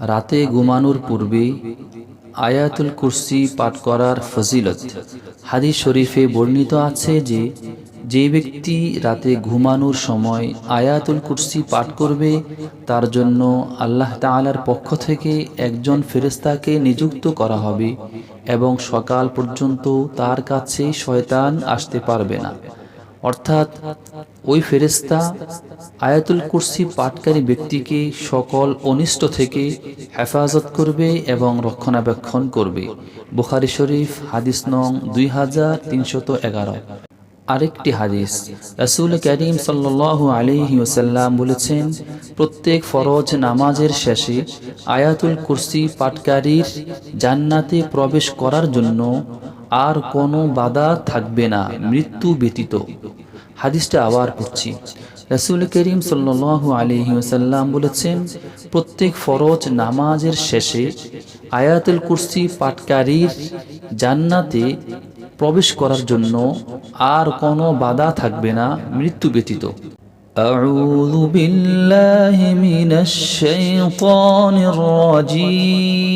রাতে ঘুমানোর পূর্বে আয়াতুল কুরসি পাঠ করার ফজিলত। হাদিস শরীফে বর্ণিত আছে যে যে ব্যক্তি রাতে ঘুমানোর সময় আয়াতুল কুরসি পাঠ করবে, তার জন্য আল্লাহ তাআলার পক্ষ থেকে একজন ফেরেস্তাকে নিযুক্ত করা হবে এবং সকাল পর্যন্ত তার কাছে শয়তান আসতে পারবে না। অর্থাৎ ওই ফেরেস্তা আয়াতুল কুরসি পাঠকারী ব্যক্তিকে সকল অনিষ্ট থেকে হেফাজত করবে এবং রক্ষণাবেক্ষণ করবে। বুখারি শরীফ, হাদিস নং দুই হাজার তিনশত এগারো। আরেকটি হাদিস, রাসুল করিম সাল্লাহ আলিহি ওসাল্লাম বলেছেন, প্রত্যেক ফরজ নামাজের শেষে আয়াতুল কুরসি পাটকারীর জান্নাতে প্রবেশ করার জন্য আর কোনো বাধা থাকবে না মৃত্যু ব্যতীত হাদিসটা আবার পড়ছি রাসুল করিম সাল্লাহ আলিহি ওসাল্লাম বলেছেন প্রত্যেক ফরজ নামাজের শেষে আয়াতুল কুরসি পাটকারীর জান্নাতে প্রবেশ করার জন্য আর কোনো বাধা থাকবে না মৃত্যু ব্যতীত أعوذ بالله من الشيطان الرجيم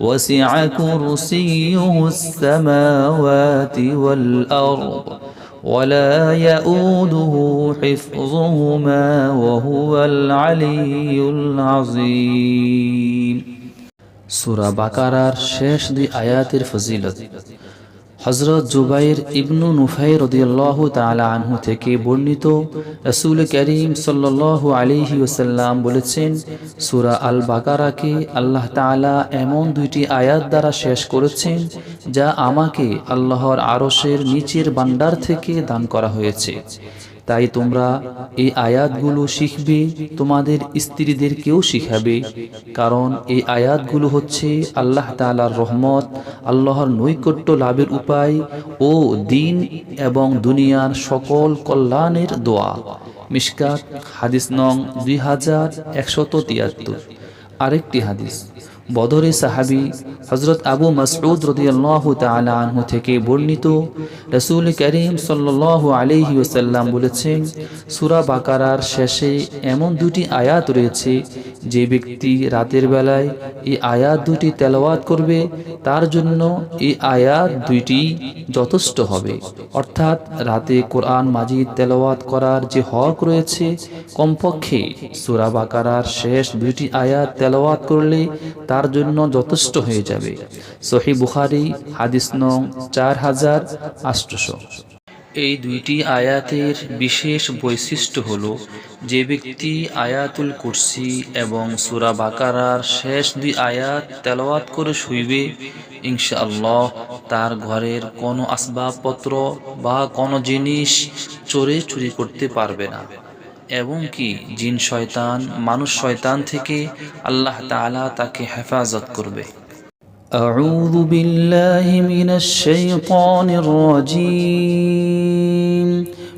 وسع كرسيه السماوات والأرض ولا يؤوده حفظهما وهو العلي العظيم. سورة بقرار شش دي آيات الفضيلة. হজরত জুবাইর ইবনু নুফাই রদিয়াল্লাহ তালা আনহু থেকে বর্ণিত রসুল করিম সাল্লাহ আলিহি ওসাল্লাম বলেছেন, সুরা আল বাকারাকে আল্লাহ তালা এমন দুইটি আয়াত দ্বারা শেষ করেছেন, যা আমাকে আল্লাহর আরসের নিচের বান্ডার থেকে দান করা হয়েছে। তাই তোমরা এই আয়াতগুলো শিখবে, তোমাদের স্ত্রীদেরকেও শিখাবে। কারণ এই আয়াতগুলো হচ্ছে আল্লাহ তালার রহমত, আল্লাহর নৈকট্য লাভের উপায় ও দিন এবং দুনিয়ার সকল কল্যাণের দোয়া। মিসকাত হাদিস নং দুই হাজার তিয়াত্তর। আরেকটি হাদিস বদরে সাহাবি হজরত আবু মসরুদ আনহু থেকে বর্ণিত রসুল করিম সাল্লাহ আলহি ওসাল্লাম বলেছেন, সুরা বাকারার শেষে এমন দুটি আয়াত রয়েছে যে ব্যক্তি রাতের বেলায় এই আয়াত দুটি তেলাওয়াত করবে, তার জন্য এই আয়াত দুইটি যথেষ্ট হবে। অর্থাৎ রাতে কোরআন মাজিদ তেলাওয়াত করার যে হক রয়েছে, কমপক্ষে সুরা বাকারার শেষ দুইটি আয়াত তেলাওয়াত করলে তার জন্য যথেষ্ট হয়ে যাবে। সহি বুখারি, হাদিস নং চার হাজার আষ্টশো এই দুইটি আয়াতের বিশেষ বৈশিষ্ট্য হল যে ব্যক্তি আয়াতুল কুরসি এবং সুরা বাকারার শেষ দুই আয়াত তেলাওয়াত করে শুইবে ইনশাআল্লাহ তার ঘরের কোনো আসবাবপত্র বা কোনো জিনিস চোরে চুরি করতে পারবে না এবং কি জিন শয়তান মানুষ শয়তান থেকে আল্লাহ তাআলা তাকে হেফাজত করবে أعوذ بالله من الشيطان الرجيم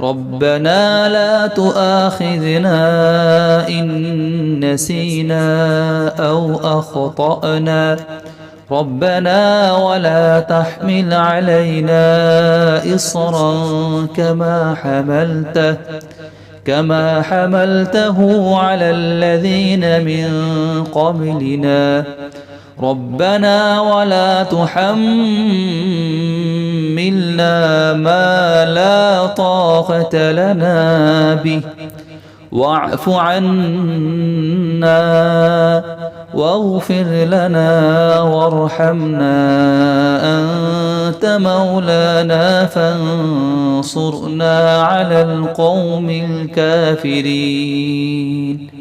ربنا لا تؤاخذنا إن نسينا أو أخطأنا. ربنا ولا تحمل علينا إصرا كما حملته كما حملته على الذين من قبلنا. ربنا ولا تحملنا ما لا طاقة لنا به واعف عنا واغفر لنا وارحمنا أنت مولانا فانصرنا على القوم الكافرين